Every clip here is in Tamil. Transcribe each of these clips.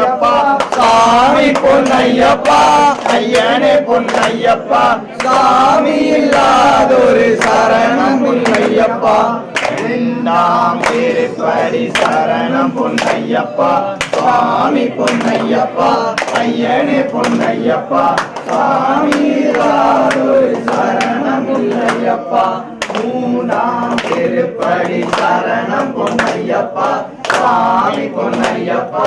பொன்னையப்பா. சாமி பொன்னையப்பா. ஐயனே பொன்னையப்பா. சாமி இல்லாதொரு சரணம் பொன்னையப்பா. இரண்டாம் திருப்படி சரணம் பொன்னையப்பா. சுவாமி பொன்னையப்பா. ஐயனே பொன்னையப்பா. சுவாமி சரணம் பொன்னையப்பா. மூணாம் திருப்படி சரணம் பொன்னையப்பா சாமி பொன்னையப்பா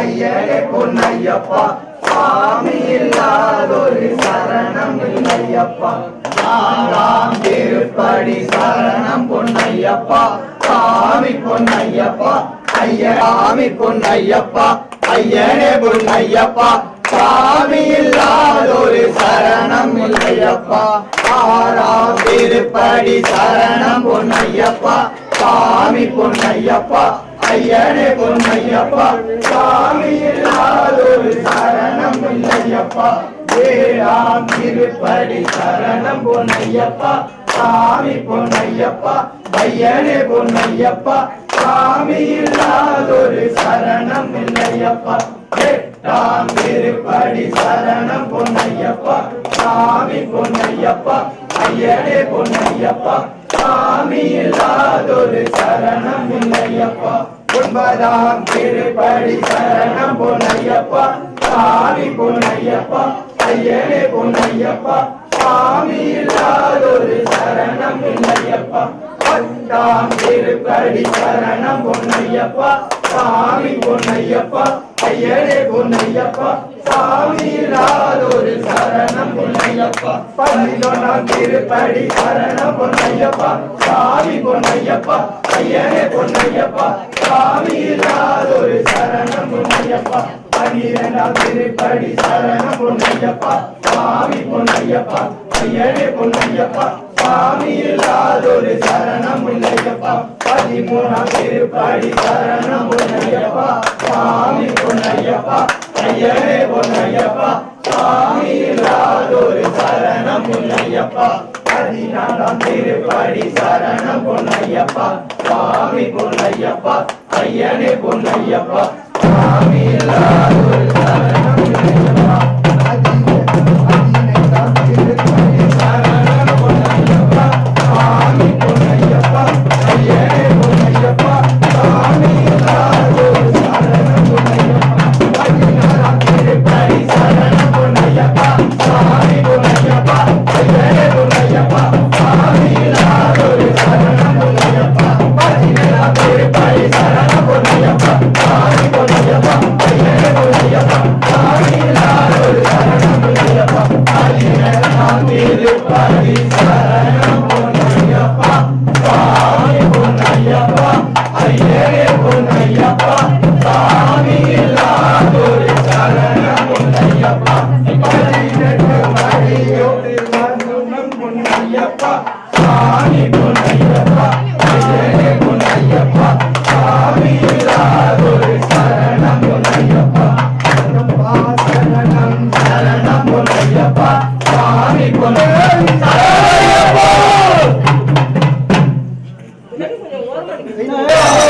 ஐயனே பொன்னையப்பா சாமி இல்லாதொரு சரணம் இல்லையப்பா. நான்காம் திருப்படி சரணம் பொன்னையப்பா சாமி பொன்னையப்பா ஐயராமி பொன்னையப்பா ஐயனே பொன்னையப்பா சாமி இல்லாதொரு சரணம் இல்லையப்பா ஆறாம் திருப்படி சரணம் பொன்னையப்பா சாமி பொன்னையப்பா. ஐயனே பொன்னையப்பா. சாமி இல்லாதொரு சரணம் இல்லையப்பா ஏழாம் திருப்படி சரணம் பொன்னையப்பா. சாமி பொன்னையப்பா. ஐயனே பொன்னையப்பா. சாமி இல்லாதொரு சரணம் இல்லையப்பா எட்டாம் திருப்படி சரணம் பொன்னையப்பா. சாமி பொன்னையப்பா. ஐயனே பொன்னையப்பா. சாமி இல்லாதொரு சரணம் இல்லையப்பா ஒன்பதாம் திருப்படி சரணம் பொன்னையப்பா. சாமி பொன்னையப்பா. ஐயனே பொன்னையப்பா. சாமி இல்லாதொரு சரணம் இல்லையப்பா கொண்டான் திருப்படி சரணம் பொன்னையப்பா சாமி பொன்னையப்பா ஐயனே பொன்னையப்பா சாமி ராதொரு சரணம் பொன்னையப்பா. பதினொன்றாம் திருப்படி சரணம் பொன்னையப்பா சாமி பொன்னையப்பா ஐயனே பொன்னையப்பா சாமி ராதொரு சரணம் பொன்னையப்பா. பனிரெண்டாம் திருப்படி சரணம் பொன்னையப்பா சாமி பொன்னையப்பா ஐயனே பொன்னையப்பா சாமி ராதொரு சரணம் பதிமூணாம் திருப்படி சரணம் பொன்னையப்பா சாமி பொன்னையப்பா ஐயனே பொன்னையப்பா சாமி இல்லாதொரு சரணம் பொன்னையப்பா பதினாலாம் திருப்படி சரணம் பொன்னையப்பா சாமி பொன்னையப்பா ஐயனே பொன்னையப்பா சாமி இல்லாதொரு சரணம் பொன்னையப்பா கொஞ்சம் ஓரமாக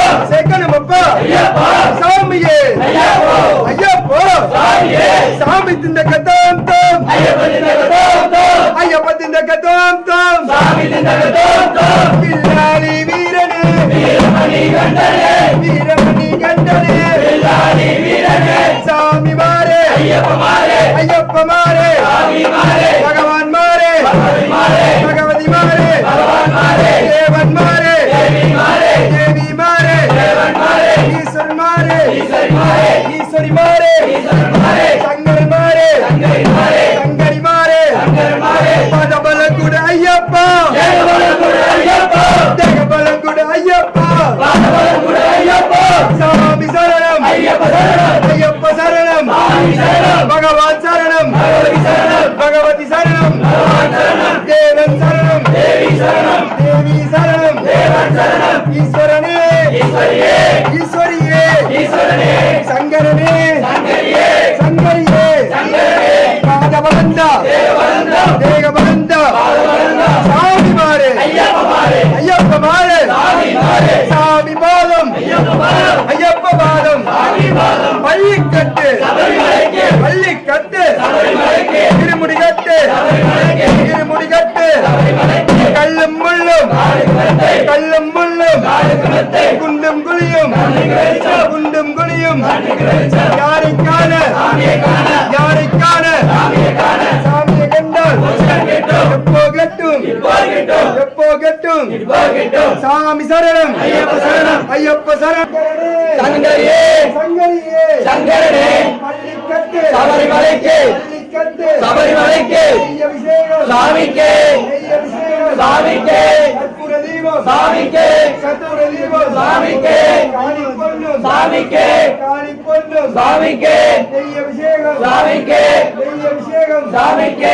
சாமி தின்ன கதாந்தம் ஐயப்ப தின்ன கதாந்தம் பில்லாளி வீரனே. வீரமணி கண்டனே. வீரமணி கண்டனே. பில்லாளி வீரனே. சாமி மாறே. ஐயப்ப மாறே. ஐயப்ப மாறே. சாமி மாறே. பகவான் மாறே. பகவதி மாறே. பகவான் மாறே. தேவன் மாறே. தேவி மாறே. தேவி மாறே. தேவன் மாறே. ஈஸ்வரன் மாறே. ஈஸ்வரி மாறே. ஈஸ்வரி மாறே. சங்கரி மாறு சங்கரி மாறு பதபலங்குட ஐயப்பா தேகபலங்குட ஐயப்பா சாமி சரணம் ஐயப்ப சரணம் பகவான் சரணம் பகவதி சரணம் தேவன் சரணம் தேவி சரணம் ஈஸ்வரனே ஈஸ்வரியே ஈஸ்வரியே சங்கரனே கட்டு. பள்ளி கட்டு சபரிமலைக்கு இருமுடி கட்டு சபரிமலைக்கு இருமுடி கட்டு கல்லும் முள்ளும். கல்லும் முள்ளும். குண்டும் குழியும். குண்டும் குழியும். யாரை காண? யாரை காண? எப்போ கட்டும்? சாமி சரணம். ஐயப்ப சரணம். ஐயப்ப சரணம். சங்கரியே. சங்கரியே. சங்கரனே. சபரிமலைக்கு. சபரிமலைக்கு. சாமிக்கு சாமிக்கு சாமிக்கு சாமிக்கு சாமிக்கு சாமிக்கு சாமிக்கு சாமிக்கு